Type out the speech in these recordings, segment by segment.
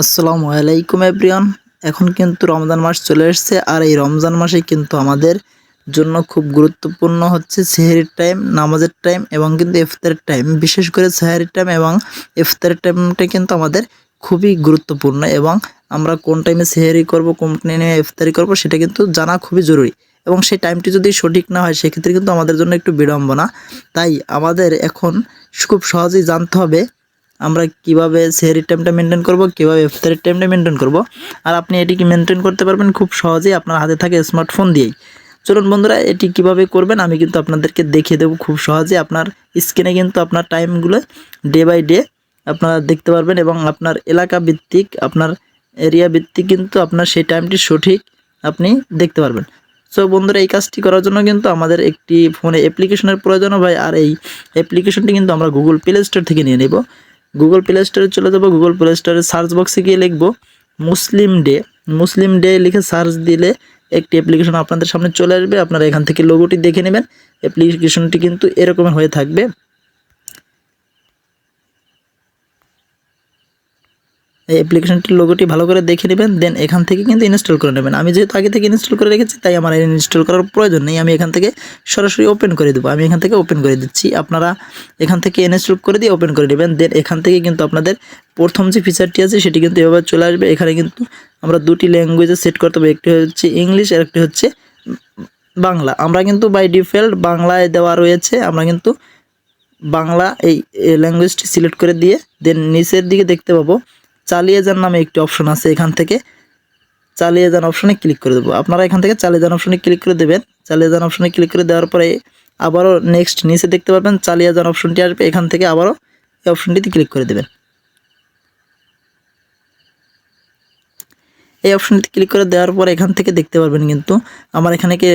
আসসালামু আলাইকুম এভরিওয়ান এখন কিন্তু রমজান মাস চলে এসেছে, আর এই রমজান মাসে কিন্তু আমাদের জন্য খুব গুরুত্বপূর্ণ হচ্ছে সেহেরির টাইম নামাজের টাইম এবং কিন্তু ইফতারের টাইম বিশেষ করে সেহেরির টাইম এবং ইফতারের টাইমটা কিন্তু আমাদের খুবই গুরুত্বপূর্ণ এবং আমরা কোন টাইমে সেহেরি করব, কোন টাইমে ইফতারি করব সেটা কিন্তু জানা খুবই জরুরি। এবং সেই টাইমটি যদি সঠিক না হয়, সেক্ষেত্রে কিন্তু আমাদের জন্য একটু বিড়ম্বনা। তাই আমাদের এখন খুব সহজেই জানতে হবে আমরা কীভাবে সেহরির টাইমটা মেনটেন করব, কীভাবে ইফতারের টাইমটা মেনটেন করব, আর আপনি এটিকে মেনটেন করতে পারবেন খুব সহজেই আপনার হাতে থাকে স্মার্টফোন দিয়েই। চলুন বন্ধুরা, এটি কীভাবে করবেন আমি কিন্তু আপনাদেরকে দেখিয়ে দেবো খুব সহজে আপনার স্ক্রিনে কিন্তু আপনার টাইমগুলো ডে বাই ডে আপনারা দেখতে পারবেন এবং আপনার এলাকা ভিত্তিক, আপনার এরিয়া ভিত্তিক কিন্তু আপনার সেই টাইমটি সঠিক আপনি দেখতে পারবেন। সো বন্ধুরা, এই কাজটি করার জন্য কিন্তু আমাদের একটি ফোনে অ্যাপ্লিকেশনের প্রয়োজন হয়, আর এই অ্যাপ্লিকেশনটি কিন্তু আমরা গুগল প্লে স্টোর থেকে নিয়ে নেব। গুগল প্লে স্টোরে চলে যাব গুগল প্লে স্টোরে সার্চ বক্সে গিয়ে লিখব মুসলিম ডে মুসলিম ডে লিখে সার্চ দিলে একটি অ্যাপ্লিকেশন আপনাদের সামনে চলে আসবে। আপনারা এখান থেকে লোগোটি দেখে নেবেন। অ্যাপ্লিকেশনটি কিন্তু এরকমের হয়ে থাকবে। এই অ্যাপ্লিকেশনটির লোগোটি ভালো করে দেখে নেবেন দেন এখান থেকে কিন্তু ইনস্টল করে নেবেন। আমি যেহেতু আগে থেকে ইনস্টল করে রেখেছি, তাই আমার ইনস্টল করার প্রয়োজন নেই। আমি এখান থেকে সরাসরি ওপেন করে দেবো। আমি এখান থেকে ওপেন করে দিচ্ছি। আপনারা এখান থেকে ইনস্টল করে দিয়ে ওপেন করে নেবেন। দেন এখান থেকে কিন্তু আপনাদের প্রথম যে ফিচারটি আছে, সেটি কিন্তু এভাবে চলে আসবে। এখানে কিন্তু আমরা দুটি ল্যাঙ্গুয়েজে সেট করতে হবে। একটি হচ্ছে ইংলিশ আর একটি হচ্ছে বাংলা। আমরা কিন্তু বাই ডিফল্ট বাংলায় দেওয়া রয়েছে। আমরা কিন্তু বাংলা এই ল্যাঙ্গুয়েজটি সিলেক্ট করে দিয়ে দেন নিচের দিকে দেখতে পাবো। চালিয়ে যান নামে একটি অপশন আছে এখান থেকে। চালিয়ে যান অপশনে ক্লিক করে দেবো। আপনারা এখান থেকে চালিয়ে যান অপশনে ক্লিক করে দেবেন। চালিয়ে যান অপশনে ক্লিক করে দেওয়ার পরে আবারও নেক্সট নিচে দেখতে পাবেন চালিয়ে যান অপশনটি আসবে। এখান থেকে আবারও এই অপশনটিতে ক্লিক করে দেবেন। এই অপশনটি ক্লিক করে দেওয়ার পর এখান থেকে দেখতে পারবেন কিন্তু আমার এখানে কি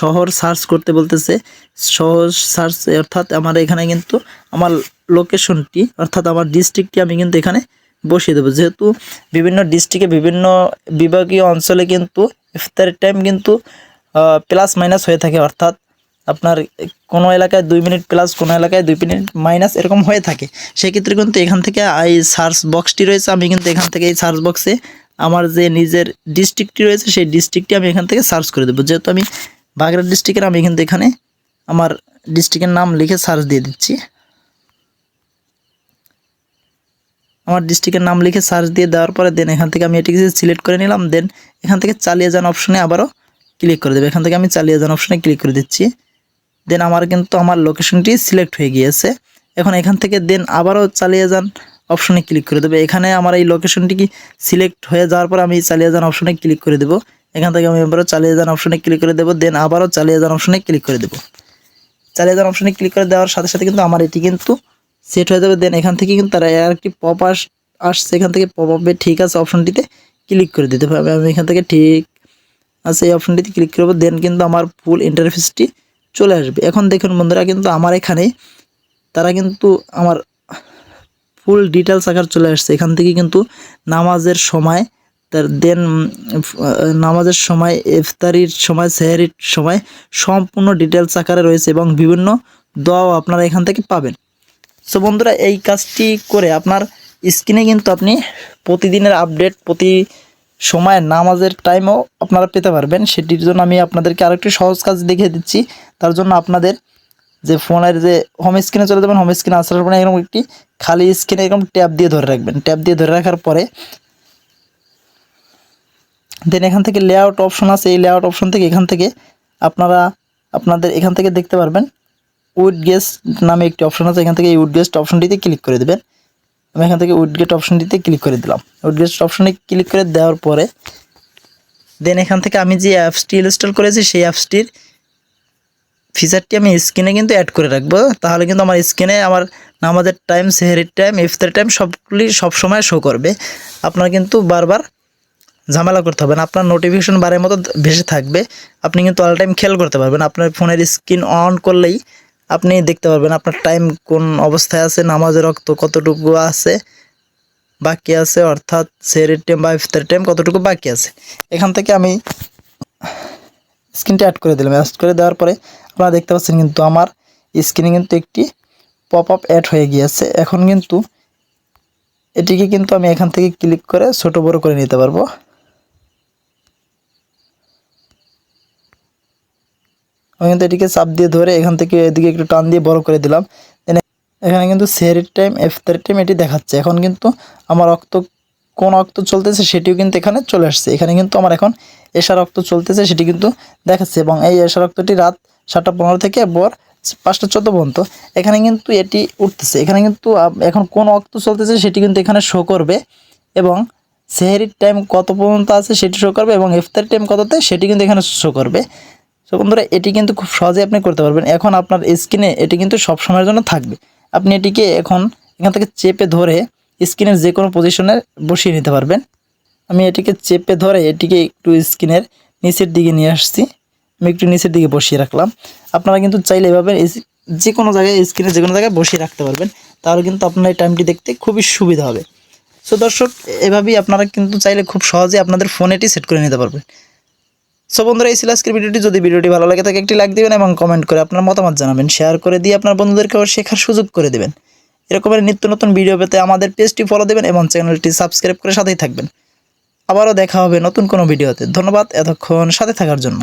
শহর সার্চ করতে বলতেছে। শহর সার্চ, অর্থাৎ আমার এখানে কিন্তু আমার লোকেশনটি অর্থাৎ আমার ডিস্ট্রিক্টটি আমি কিন্তু এখানে বসিয়ে দেবো। যেহেতু বিভিন্ন ডিস্ট্রিক্টে বিভিন্ন বিভাগীয় অঞ্চলে কিন্তু ইফতারের টাইম কিন্তু প্লাস মাইনাস হয়ে থাকে। অর্থাৎ আপনার কোনো এলাকায় দুই মিনিট প্লাস কোনো এলাকায় দুই মিনিট মাইনাস এরকম হয়ে থাকে। সেক্ষেত্রে কিন্তু এখান থেকে এই সার্চ বক্সটি রয়েছে। আমি কিন্তু এখান থেকে এই সার্চ বক্সে আমার যে নিজের ডিস্ট্রিক্টটি রয়েছে, সেই ডিস্ট্রিক্টটি আমি এখান থেকে সার্চ করে দেবো। যেহেতু আমি বাগড়া ডিস্ট্রিক্টের আমি কিন্তু এখানে আমার ডিস্ট্রিক্টের নাম লিখে সার্চ দিয়ে দিচ্ছি। আমার ডিস্ট্রিক্টের নাম লিখে সার্চ দিয়ে দেওয়ার পরে দেন এখান থেকে আমি এটিকে সিলেক্ট করে নিলাম দেন এখান থেকে চালিয়ে যান অপশনে আবারও ক্লিক করে দেবো। এখান থেকে আমি চালিয়ে যান অপশনে ক্লিক করে দিচ্ছি। দেন আমার কিন্তু আমার লোকেশনটি সিলেক্ট হয়ে গিয়েছে। এখন এখান থেকে দেন আবারও চালিয়ে যান অপশনে ক্লিক করে দেবো। এখানে আমার এই লোকেশনটি কি সিলেক্ট হয়ে যাওয়ার পর আমি চালিয়ে যান অপশনে ক্লিক করে দেবো। এখান থেকে আমি এবারও চালিয়ে যান অপশনে ক্লিক করে দেবো। দেন আবারও চালিয়ে যান অপশনে ক্লিক করে দেবো। চালিয়ে যান অপশনে ক্লিক করে দেওয়ার সাথে সাথে কিন্তু আমার এটি কিন্তু সেট হয়ে যাবে দেন এখান থেকে কিন্তু তারা আর একটি পপ আস, আসছে, এখান থেকে পপ আপে ঠিক আছে অপশনটিতে ক্লিক করে দিতে হবে। আমি এখান থেকে ঠিক আছে এই অপশনটিতে ক্লিক করব দেন কিন্তু আমার ফুল ইন্টারফেসটি চলে আসবে। এখন দেখুন বন্ধুরা, কিন্তু আমার এখানে তারা কিন্তু আমার ফুল ডিটেলস আকার চলে আসছে। এখান থেকে কিন্তু নামাজের সময়, তার দেন নামাজের সময়, ইফতারির সময়, সেহারির সময় সম্পূর্ণ ডিটেলস আকারে রয়েছে এবং বিভিন্ন দোয়াও আপনারা এখান থেকে পাবেন। সো বন্ধুরা, এই কাজটি করে আপনার স্ক্রিনে কিন্তু আপনি প্রতিদিনের আপডেট, প্রতি সময় নামাজের টাইমও আপনারা পেতে পারবেন। সেটির জন্য আমি আপনাদেরকে আরেকটি সহজ কাজ দেখিয়ে দিচ্ছি। তার জন্য আপনাদের যে ফোনের যে হোম স্ক্রিনে চলে যাবেন হোম স্ক্রিনে আসার পরে এরকম একটি খালি স্ক্রিনে এরকম ট্যাপ দিয়ে ধরে রাখবেন। ট্যাপ দিয়ে ধরে রাখার পরে দেন এখান থেকে লেআউট অপশন আছে। এই লেআউট অপশন থেকে এখান থেকে আপনারা, আপনাদের এখান থেকে দেখতে পারবেন। উড গেস্ট নামে একটি অপশন আছে, এখান থেকে এই উড গেস্ট অপশনটিতে ক্লিক করে দেবেন। আমি এখান থেকে উড গেট অপশনটিতে ক্লিক করে দিলাম। উড গেস্ট অপশনে ক্লিক করে দেওয়ার পরে দেন এখান থেকে আমি যে অ্যাপসটি ইনস্টল করেছি, সেই অ্যাপসটির ফিচারটি আমি স্ক্রিনে কিন্তু অ্যাড করে রাখব। তাহলে কিন্তু আমার স্ক্রিনে আমার নামাজের টাইম সেহেরির টাইম ইফতারের টাইম সবগুলি সবসময় শো করবে। আপনার কিন্তু বারবার ঝামেলা করতে হবে না। আপনার নোটিফিকেশন বারের মতো ভেসে থাকবে। আপনি কিন্তু অল টাইম খেয়াল করতে পারবেন। আপনার ফোনের স্ক্রিন অন করলেই আপনি দেখতে পারবেন আপনার টাইম কোন অবস্থায় আছে, নামাজের রক্ত কতটুকু আছে, বাকি আছে, অর্থাৎ সেহেরির টাইম বা ইফতারের টাইম কতটুকু বাকি আছে। এখান থেকে আমি স্ক্রিনটা অ্যাড করে দিলাম। অ্যাড করে দেওয়ার পরে আপনারা দেখতে পাচ্ছেন কিন্তু আমার স্ক্রিনে কিন্তু একটি পপ আপ অ্যাড হয়ে গিয়েছে। এখন কিন্তু এটিকে কিন্তু আমি এখান থেকে ক্লিক করে ছোটো বড় করে নিতে পারব। আমি কিন্তু এটিকে চাপ দিয়ে ধরে এখান থেকে এদিকে একটু টান দিয়ে বড় করে দিলাম। এখানে কিন্তু সেরির টাইম এফতারের টাইম এটি দেখাচ্ছে। এখন কিন্তু আমার রক্ত কোন রক্ত চলতেছে সেটিও কিন্তু এখানে চলে আসছে। এখানে কিন্তু আমার এখন এশা রক্ত চলতেছে সেটি কিন্তু দেখাচ্ছে এবং এই এশা রক্তটি রাত সাতটা পনেরো থেকে বর পাঁচটা চোদ্দ পর্যন্ত এখানে কিন্তু এটি উঠতেছে। এখানে কিন্তু এখন কোন রক্ত চলতেছে সেটি কিন্তু এখানে শো করবে এবং সেহেরির টাইম কত পর্যন্ত আছে সেটি শো করবে এবং ইফতারের টাইম কততে সেটি কিন্তু এখানে শো করবে। সো বন্ধুরা, এটি কিন্তু খুব সহজে আপনি করতে পারবেন। এখন আপনার স্ক্রিনে এটি কিন্তু সব সময়ের জন্য থাকবে। আপনি এটিকে এখন এখান থেকে চেপে ধরে স্ক্রিনের যে কোনো পজিশনে বসিয়ে নিতে পারবেন। আমি এটিকে চেপে ধরে এটিকে একটু স্ক্রিনের নিচের দিকে নিয়ে আসছি। আমি একটু নিচের দিকে বসিয়ে রাখলাম। আপনারা কিন্তু চাইলে এভাবে যে কোনো জায়গায়, স্ক্রিনে যে কোনো জায়গায় বসিয়ে রাখতে পারবেন। তাহলে কিন্তু আপনার এই টাইমটি দেখতে খুবই সুবিধা হবে। সো দর্শক, এভাবেই আপনারা কিন্তু চাইলে খুব সহজে আপনাদের ফোনে এটি সেট করে নিতে পারবেন। সো বন্ধুরা, এই ছিল আজকের ভিডিওটি। যদি ভিডিওটি ভালো লাগে থাকে একটি লাইক দিবেন এবং কমেন্ট করে আপনার মতামত জানাবেন। শেয়ার করে দিয়ে আপনার বন্ধুদেরকেও শেখার সুযোগ করে দেবেন। এরকমের নিত্য নতুন ভিডিও পেতে আমাদের পেজটি ফলো দেবেন এবং চ্যানেলটি সাবস্ক্রাইব করে সাথেই থাকবেন। আবারও দেখা হবে নতুন কোনো ভিডিওতে ধন্যবাদ। এতক্ষণ সাথে থাকার জন্য।